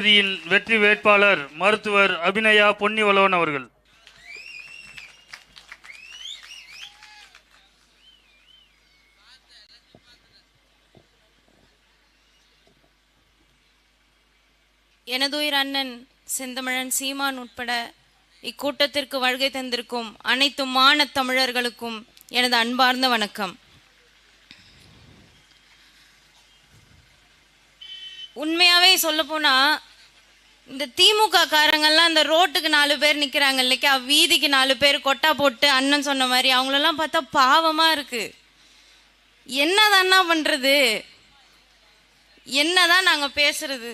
தொகுதியின் வெற்றி வேட்பாளர் மருத்துவர் அபிநயா பொன்னிவளவன் அவர்கள். எனதுயிர் அண்ணன் செந்தமிழன் சீமான் உட்பட இக்கூட்டத்திற்கு வருகை தந்திருக்கும் அனைத்து மான தமிழர்களுக்கும் எனது அன்பார்ந்த வணக்கம். உண்மையாவே சொல்ல போனா இந்த திமுக காரங்கெல்லாம் இந்த ரோட்டுக்கு நாலு பேர் நிற்கிறாங்க இல்லைக்கா? வீதிக்கு நாலு பேர் கொட்டா போட்டு அண்ணன் சொன்ன மாதிரி அவங்களெல்லாம் பார்த்தா பாவமாக இருக்கு. என்னதான்னா பண்ணுறது என்னதான் நாங்கள் பேசுறது?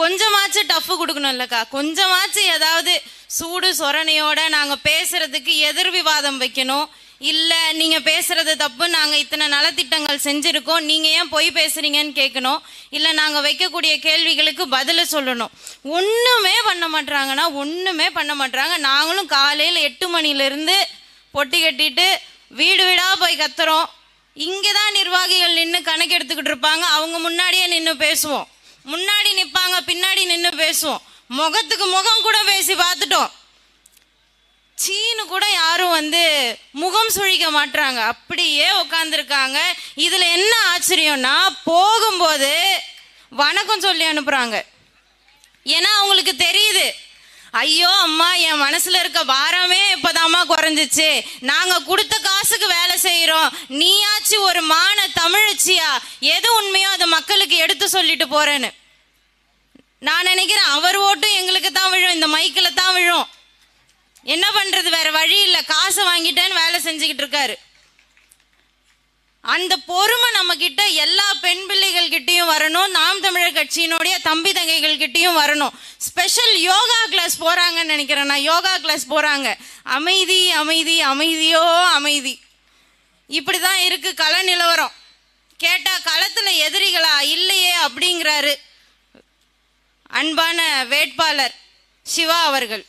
கொஞ்சமாச்சும் டஃப்பு கொடுக்கணும் இல்லைக்கா. கொஞ்சமாச்சும் ஏதாவது சூடு சொரணையோட நாங்கள் பேசுறதுக்கு எதிர் விவாதம் வைக்கணும். இல்லை நீங்கள் பேசுகிறது தப்பு. நாங்கள் இத்தனை நலத்திட்டங்கள் செஞ்சுருக்கோம். நீங்கள் ஏன் பொய் பேசுகிறீங்கன்னு கேட்கணும் இல்லை நாங்கள் வைக்கக்கூடிய கேள்விகளுக்கு பதில் சொல்லணும். ஒன்றுமே பண்ண மாட்டாங்கன்னா ஒன்றுமே பண்ண மாட்டாங்க நாங்களும் காலையில் எட்டு மணிலேருந்து பொட்டி கட்டிட்டு வீடு வீடாக போய் கத்துறோம். இங்கதான் நிர்வாகிகள் நின்று கணக்கு எடுத்துக்கிட்டு இருப்பாங்க. அவங்க முன்னாடியே நின்று பேசுவோம். முன்னாடி நிற்பாங்க பின்னாடி நின்று பேசுவோம். முகத்துக்கு முகம் கூட பேசி பார்த்துட்டோம். சீனு கூட யாரும் வந்து முகம் சுழிக்க மாட்டுறாங்க அப்படியே உட்காந்துருக்காங்க இதில் என்ன ஆச்சரியம்னா போகும்போது வணக்கம் சொல்லி அனுப்புகிறாங்க ஏன்னா அவங்களுக்கு தெரியுது. ஐயோ அம்மா என் மனசுல இருக்க பாரமே இப்பதாம்மா குறைஞ்சிச்சு. நாங்க கொடுத்த காசுக்கு வேலை செய்யறோம் நீயாச்சு ஒரு மான தமிழச்சியா? எது உண்மையோ அதை மக்களுக்கு எடுத்து சொல்லிட்டு போறேன்னு. நான் நினைக்கிறேன் அவர் ஓட்டும் எங்களுக்கு தான் விழும். இந்த மைக்கில் தான் விழும். என்ன பண்றது? வேற வழி இல்லை. காசை வாங்கிட்டேன்னு வேலை செஞ்சுக்கிட்டு இருக்காரு. அந்த பொறுமை நம்ம கிட்ட எல்லா பெண் பிள்ளைகள்கிட்டயும் வரணும். நாம் தமிழர் கட்சியினுடைய தம்பி தங்கைகள் கிட்டயும் வரணும். ஸ்பெஷல் யோகா கிளாஸ் போறாங்கன்னு நினைக்கிறேன். நான் யோகா கிளாஸ் போறாங்க. அமைதி அமைதி அமைதியோ அமைதி. இப்படிதான் இருக்கு கள நிலவரம். கேட்டா களத்துல எதிரிகளா? இல்லையே அப்படிங்கிறாரு அன்பான வேட்பாளர் சிவா அவர்கள்.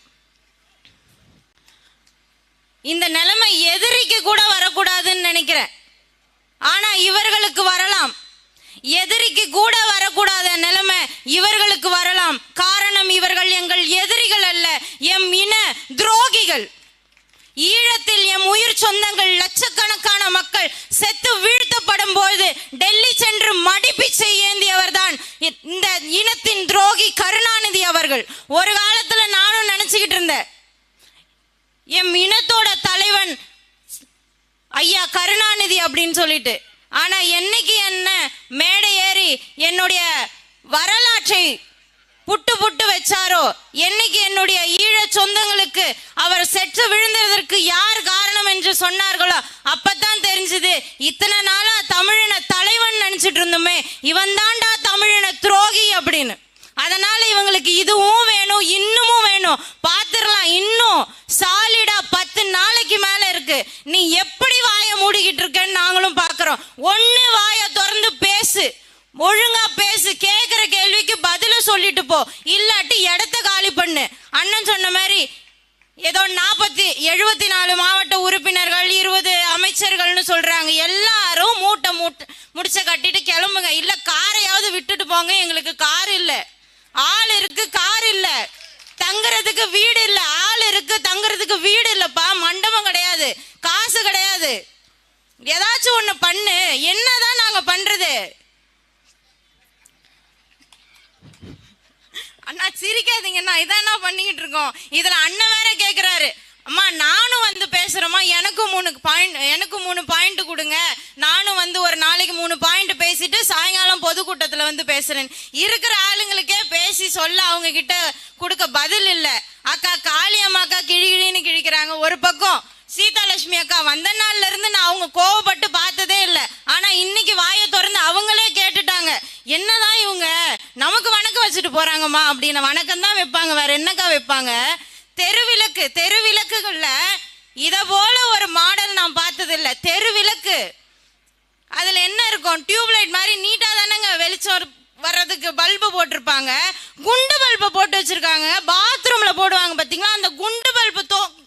இந்த நிலைமை எதிரிக்கு கூட வரக்கூடாதுன்னு நினைக்கிறேன். ஆனா இவர்களுக்கு வரலாம். எதிரிக்கு கூட வரக்கூடாத நிலைமை இவர்களுக்கு வரலாம். காரணம் இவர்கள் எங்கள் எதிரிகள் அல்ல எம் இன துரோகிகள். ஈழத்தில் எம் உயிர் சொந்தங்கள் லட்சக்கணக்கான மக்கள் செத்து வீழ்த்தப்படும் போது டெல்லி சென்று மடிப்பிச்சை ஏந்தியவர் தான் இந்த இனத்தின் துரோகி கருணாநிதி அவர்கள். ஒரு காலத்துல நானும் நினைச்சுக்கிட்டு இருந்தேன். எம் இனத்தோட தலைவன் ஐயா கருணாநிதி அப்படின்னு சொல்லிட்டு. ஆனா என்னைக்கு என்ன மேடை ஏறி என்னுடைய வரலாற்றை புட்டு புட்டு வச்சாரோ என்னைக்கு என்னுடைய ஈழ சொந்தங்களுக்கு அவர் செற்று விழுந்ததற்கு யார் காரணம் என்று சொன்னார்களோ அப்பதான் தெரிஞ்சது இத்தனை நாளா தமிழின தலைவன் நினைச்சிட்டு இருந்தோமே இவன் தாண்டா தமிழின துரோகி அப்படின்னு. அதனால இவங்களுக்கு இதுவும் வேணும் இன்னமும் வேணும். பாத்துரலாம் இன்னும் சாலிடா பத்து நாளைக்கு மேல இருக்கு. நீ எப்படி வாய மூடிக்கிட்டு இருக்கன்னு நாங்களும் பாக்குறோம். ஒன்னு வாய திறந்து பேசு. ஒழுங்கா பேசு. கேக்குற கேள்விக்கு பதில சொல்லிட்டு போ. இல்லாட்டி இடத்த காலி பண்ணு. அண்ணன் சொன்ன மாதிரி ஏதோ நாற்பத்தி எழுபத்தி நாலு மாவட்ட உறுப்பினர்கள் இருபது அமைச்சர்கள்னு சொல்றாங்க. எல்லாரும் மூட்டை மூட்டை முடிச்ச கட்டிட்டு கிளம்புங்க. இல்ல காரையாவது விட்டுட்டு போங்க. எங்களுக்கு கார் இல்லை. ஆள் இருக்கு கார் இல்ல. தங்குறதுக்கு வீடு இல்ல. ஆள் இருக்கு தங்குறதுக்கு வீடு இல்லப்பா. மண்டபம் கிடையாது. காசு கிடையாது. ஏதாச்சும் ஒண்ணு பண்ணு. என்னதான் நாங்க பண்றது? அண்ணா சிரிக்காதீங்கண்ணா இதான் பண்ணிக்கிட்டு இருக்கோம்? இதுல அண்ணன் வேற கேக்குறாரு. அம்மா நானும் வந்து பேசுகிறேம்மா எனக்கும் மூணு பாயிண்ட் எனக்கு மூணு பாயிண்ட் கொடுங்க. நானும் வந்து ஒரு நாளைக்கு மூணு பாயிண்ட் பேசிட்டு சாயங்காலம் பொதுக்கூட்டத்தில் வந்து பேசுகிறேன் இருக்கிற ஆளுங்களுக்கே பேசி சொல்ல அவங்க கிட்ட கொடுக்க பதில் இல்லை. அக்கா காளியம்மாக்கா அக்கா கிழி கிழின்னு கிழிக்கிறாங்க. ஒரு பக்கம் சீதாலட்சுமி அக்கா வந்த நாள்ல இருந்து நான் அவங்க கோவப்பட்டு பார்த்ததே இல்லை. ஆனா இன்னைக்கு வாயை திறந்து அவங்களே கேட்டுட்டாங்க. என்னதான் இவங்க நமக்கு வணக்கம் வச்சுட்டு போறாங்கம்மா. அப்படின்னு வணக்கம் தான் வைப்பாங்க. வேற என்னக்கா வைப்பாங்க? தெருவிளக்கு தெருவிளக்குகள்ல இதை போல ஒரு மாடல் நான் பார்த்தது இல்லை தெருவிளக்கு. அதுல என்ன இருக்கும்? டியூப்லைட் மாதிரி நீட்டா தானேங்க வெளிச்சம் வர்றதுக்கு பல்பு போட்டிருப்பாங்க. குண்டு பல்பு போட்டு வச்சிருக்காங்க. பாத்ரூம்ல போடுவாங்க பாத்தீங்களா? அந்த குண்டு பல்பு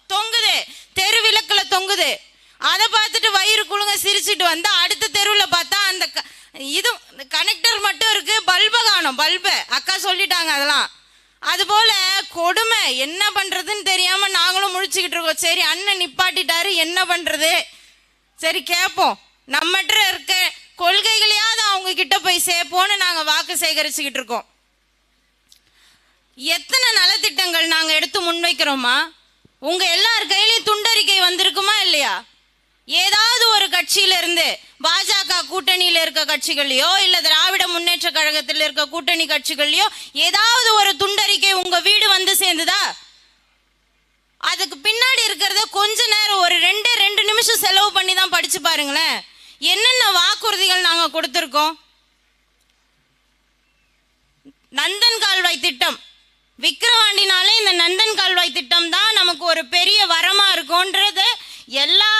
தொங்குது. தெருவிளக்குல தொங்குது. அதை பார்த்துட்டு வயிறு குழுங்க சிரிச்சிட்டு வந்து அடுத்த தெருவில் பார்த்தா அந்த க- இது கனெக்டர் மட்டும் இருக்கு. பல்பை காணும் பல்பு. அக்கா சொல்லிட்டாங்க அதெல்லாம். அதுபோல கொடுமை என்ன பண்றதுன்னு தெரியாம நாங்களும் முழிச்சுக்கிட்டு இருக்கோம். சரி அண்ணன் நிப்பாட்டிட்டாரு என்ன பண்றது? சரி கேட்போம் நம்மகிட்ட இருக்க கொள்கைகளையாவது அவங்க கிட்ட போய் சேர்ப்போம்னு நாங்க வாக்கு சேகரிச்சுக்கிட்டு இருக்கோம். எத்தனை நலத்திட்டங்கள் நாங்க எடுத்து முன்வைக்கிறோமா? உங்க எல்லார் கையிலையும் துண்டறிக்கை வந்திருக்குமா இல்லையா? ஏதாவது ஒரு கட்சியில இருந்து பாஜக கூட்டணியில இருக்க கட்சிகள்லயோ இல்ல திராவிட முன்னேற்ற கழகத்தில் இருக்க கூட்டணி கட்சிகள்லயோ ஏதாவது ஒரு துண்டறிக்கை உங்க வீடு வந்து சேர்ந்துதா? அதுக்கு பின்னாடி இருக்கிறத கொஞ்ச நேரம் ஒரு ரெண்டு ரெண்டு நிமிஷம் செலவு பண்ணி தான் படிச்சு பாருங்களேன். என்னென்ன வாக்குறுதிகள் நாங்க கொடுத்துருக்கோம்? நந்தன் கால்வாய் திட்டம். விக்கிரவாண்டினாலே இந்த நந்தன் கால்வாய் திட்டம் தான் நமக்கு ஒரு பெரிய வரமா இருக்கும்ன்றது எல்லா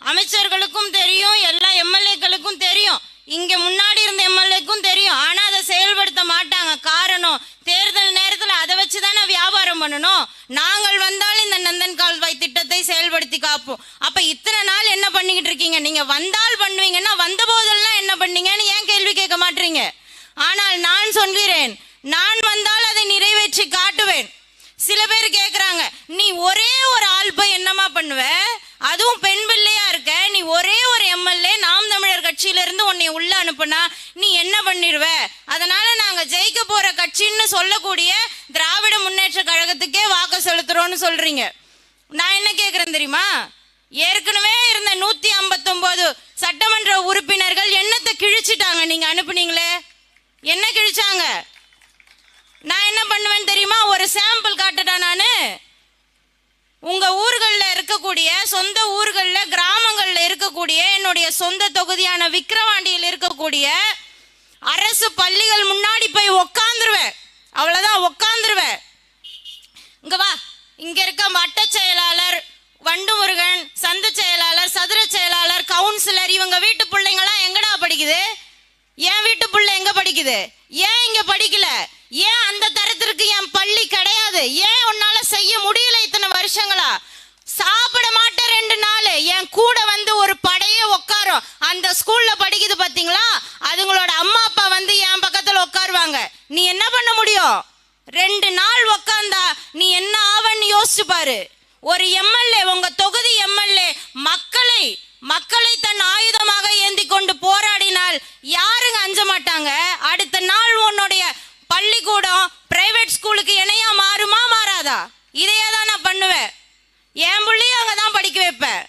அமைச்சர்களுக்கும் தெரியும் எல்லா எம்எல்ஏக்களுக்கும் தெரியும். இங்க முன்னாடி இருந்த எம்எல்ஏக்கும் தெரியும். ஆனா அதை செயல்படுத்த மாட்டாங்க. காரணம் தேர்தல் நேரத்துல அதை வச்சு தானே வியாபாரம் பண்ணணும். நாங்கள் வந்தால் இந்த நந்தன் கால்வாய் திட்டத்தை செயல்படுத்தி காப்போம். அப்ப இத்தனை நாள் என்ன பண்ணிக்கிட்டு இருக்கீங்க? நீங்க வந்தால் பண்ணுவீங்கன்னா வந்த போதெல்லாம் என்ன பண்ணீங்கன்னு ஏன் கேள்வி கேட்க மாட்டீங்க? ஆனால் நான் சொல்கிறேன் நான் வந்தால் அதை நிறைவேற்றி காட்டுவேன். சில பேர் கேக்குறாங்க நீ ஒரே ஒரு ஆள் போய் என்னமா பண்ணுவ? அதுவும் பெண் ஒரே ஒரு எம்எல்ஏ நாம் தமிழர் கட்சியிலிருந்து உன்னை உள்ள அனுப்புனா நீ என்ன பண்ணிடுவ? அதனால நாங்க ஜெயிக்க போற கட்சின்னு சொல்லக்கூடிய திராவிட முன்னேற்ற கழகத்துக்கே வாக்கு செலுத்துறோம்னு சொல்றீங்க. நான் என்ன கேக்குறேன் தெரியுமா? ஏற்கனவே இருந்த நூத்தி ஐம்பத்தொன்பது சட்டமன்ற உறுப்பினர்கள் என்னத்தை கிழிச்சிட்டாங்க நீங்க அனுப்புனீங்களே? என்ன கிழிச்சாங்க? நான் என்ன பண்ணுவேன் தெரியுமா? ஒரு சாம்பிள் காட்டுடா நானு. உங்கள் ஊர்களில் இருக்கக்கூடிய சொந்த ஊர்களில் கிராமங்களில் இருக்கக்கூடிய என்னுடைய சொந்த தொகுதியான விக்கிரவாண்டியில் இருக்கக்கூடிய அரசு பள்ளிகள் முன்னாடி போய் உக்காந்துருவேன். அவ்வளோதான் உக்காந்துருவேன். இங்கே வா. இங்கே இருக்க வட்ட செயலாளர் வண்டு முருகன் சந்த செயலாளர் சதுர செயலாளர் கவுன்சிலர் இவங்க வீட்டு பிள்ளைங்களாம் எங்கடா படிக்குது? என் வீட்டு பிள்ளை எங்கே படிக்குது? ஏன் இங்கே படிக்கல? ஏன் அந்த தரத்திற்கு என் பள்ளி கிடையாது? ஏன் உன்னால செய்ய முடியல இத்தனை வருஷங்களா? சாப்பிட மாட்டேன் ரெண்டு நாள். என் கூட வந்து ஒரு படையே உட்காரும் அந்த ஸ்கூல்ல படிக்குது பாத்தீங்களா? அதுங்களோட அம்மா அப்பா வந்து என் பக்கத்துல உட்காருவாங்க நீ என்ன பண்ண முடியும்? ரெண்டு நாள் உட்காந்தா நீ என்ன ஆவன்னு யோசிச்சு பாரு. ஒரு எம்எல்ஏ உங்க தொகுதி எம்எல்ஏ மக்களை மக்களை தன் ஆயுதமாக ஏந்தி கொண்டு போராடினால் யாருங்க அஞ்ச மாட்டாங்க? அடுத்த நாள் உன்னுடைய பள்ளிக்கூடம் பிரைவேட் ஸ்கூலுக்கு இணையா இதையே தான் நான் பண்ணுவேன். என் பிள்ளையும் அங்கே தான் படிக்க வைப்பேன்.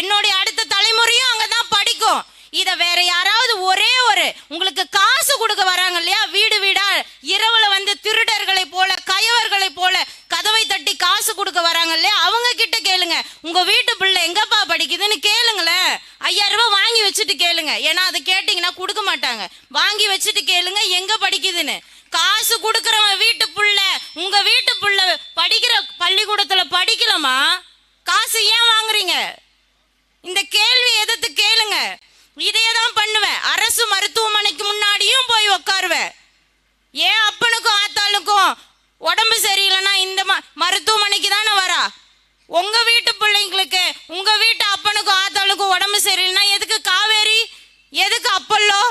என்னுடைய அடுத்த தலைமுறையும் அங்கே தான் படிக்கும். இதை வேற யாராவது ஒரே ஒரு உங்களுக்கு காசு கொடுக்க வராங்க இல்லையா? வீடு வீடா இரவுல வந்து திருடர்களை போல கயவர்களை போல கதவை தட்டி காசு கொடுக்க வராங்க இல்லையா? அவங்க கிட்ட கேளுங்க. உங்க வீட்டு பிள்ளை எங்கப்பா படிக்குதுன்னு கேளுங்களேன். ஐயாயிரம் ரூபாய் வாங்கி வச்சுட்டு கேளுங்க. ஏன்னா அதை கேட்டீங்கன்னா கொடுக்க மாட்டாங்க. வாங்கி வச்சுட்டு கேளுங்க எங்க படிக்குதுன்னு. காசு கொடுக்கறவன் வீட்டு புள்ள உங்க வீட்டு புள்ள படிக்கிற பள்ளிக்கூடத்துல படிக்கலாமா காசு ஏன் வாங்குறீங்க? இந்த கேள்வி எதிர்த்து கேளுங்க. இதையே தான் பண்ணுவேன். அரசு மருத்துவமனைக்கு முன்னாடியும் போய் உட்காருவேன் ஏன் அப்பனுக்கும் ஆத்தாளுக்கும் உடம்பு சரியில்லைன்னா இந்த ம- மருத்துவமனைக்கு தானே வரா? உங்க வீட்டு பிள்ளைங்களுக்கு உங்க வீட்டு அப்பனுக்கும் ஆத்தாளுக்கும் உடம்பு சரியில்லைன்னா எதுக்கு காவேரி? எதுக்கு அப்பல்லோ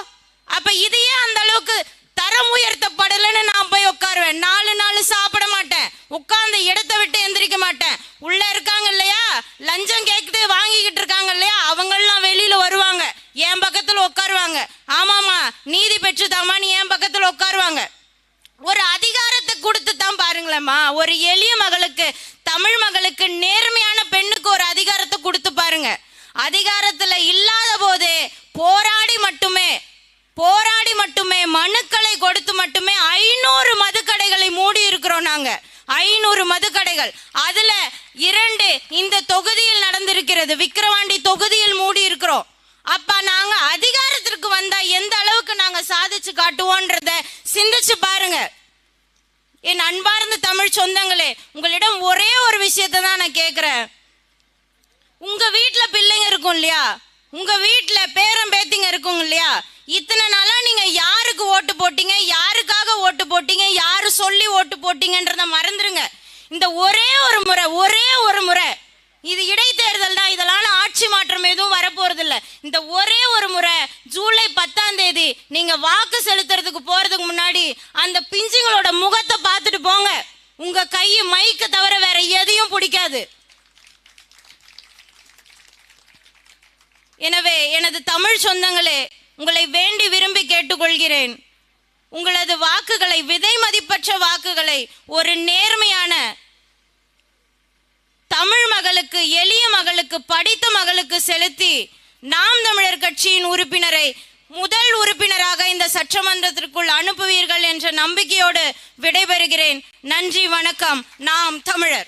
அப்ப இதையே அந்த அளவுக்கு தரம் உயர்த்தப்படலைன்னு நான் போய் உட்காருவேன் நாலு நாள் சாப்பிட மாட்டேன் உட்கார்ந்த இடத்தை விட்டு எந்திரிக்க மாட்டேன் உள்ள இருக்காங்க இல்லையா லஞ்சம் கேக்குது வாங்கிக்கிட்டு இருக்காங்க இல்லையா அவங்கெல்லாம் வெளியில வருவாங்க என் பக்கத்துல உட்காருவாங்க ஆமாமா நீதி பெற்றுதாமா நீ என் பக்கத்துல உட்காருவாங்க ஒரு அதிகாரத்தை கொடுத்து தான் ஒரு எளிய மகளுக்கு தமிழ் மகளுக்கு நேர்மையான பெண்ணுக்கு ஒரு அதிகாரத்தை கொடுத்து பாருங்க. அதிகாரத்துல இல்லாத போது போராடி மட்டுமே போராடி மட்டுமே மனுக்களை கொடுத்து மட்டுமே ஐநூறு மதுக்கடைகளை மூடி இருக்கிறோம் நாங்க. ஐநூறு மதுக்கடைகள். அதுல இரண்டு இந்த தொகுதியில் நடந்திருக்கிறது. விக்கிரவாண்டி தொகுதியில் மூடி இருக்கிறோம். அப்ப நாங்க அதிகாரத்திற்கு வந்தா எந்த அளவுக்கு நாங்க சாதிச்சு காட்டுவோன்றத சிந்திச்சு பாருங்க. என் அன்பார்ந்த தமிழ் சொந்தங்களே உங்களிடம் ஒரே ஒரு விஷயத்த தான் நான் கேட்குறேன் உங்கள் வீட்டில் பிள்ளைங்க இருக்கும் இல்லையா? உங்கள் வீட்டில் பேரன் பேத்திங்க இருக்கும் இல்லையா? இத்தனை நாளாக நீங்கள் யாருக்கு ஓட்டு போட்டீங்க? யாருக்காக ஓட்டு போட்டீங்க? யார் சொல்லி ஓட்டு போட்டீங்கன்றத மறந்துடுங்க இந்த ஒரே ஒரு முறை ஒரே ஒரு முறை. இது இடைத்தேர்தல் தான். இதெல்லாம் ஆட்சி மாற்றம் எதுவும் வரப்போறதில்ல. இந்த ஒரே ஒரு முறை ஜூலை பத்து தேதி நீங்க வாக்கு செலுத்துறதுக்கு போறதுக்கு முன்னாடி அந்த பிஞ்சுங்களோட முகத்தை பார்த்துட்டு போங்க. உங்க கை மைக்க தவிர வேற எதையும் பிடிக்காது. எனவே எனது தமிழ் சொந்தங்களே உங்களை வேண்டி விரும்பி கேட்டுக்கொள்கிறேன். உங்களது வாக்குகளை விதை மதிப்பற்ற வாக்குகளை ஒரு நேர்மையான தமிழ் மகளுக்கு எளிய மகளுக்கு படித்த மகளுக்கு செலுத்தி நாம் தமிழர் கட்சியின் உறுப்பினரை முதல் உறுப்பினராக இந்த சட்டமன்றத்திற்குள் அனுப்புவீர்கள் என்ற நம்பிக்கையோடு விடைபெறுகிறேன். நன்றி வணக்கம். நாம் தமிழர்.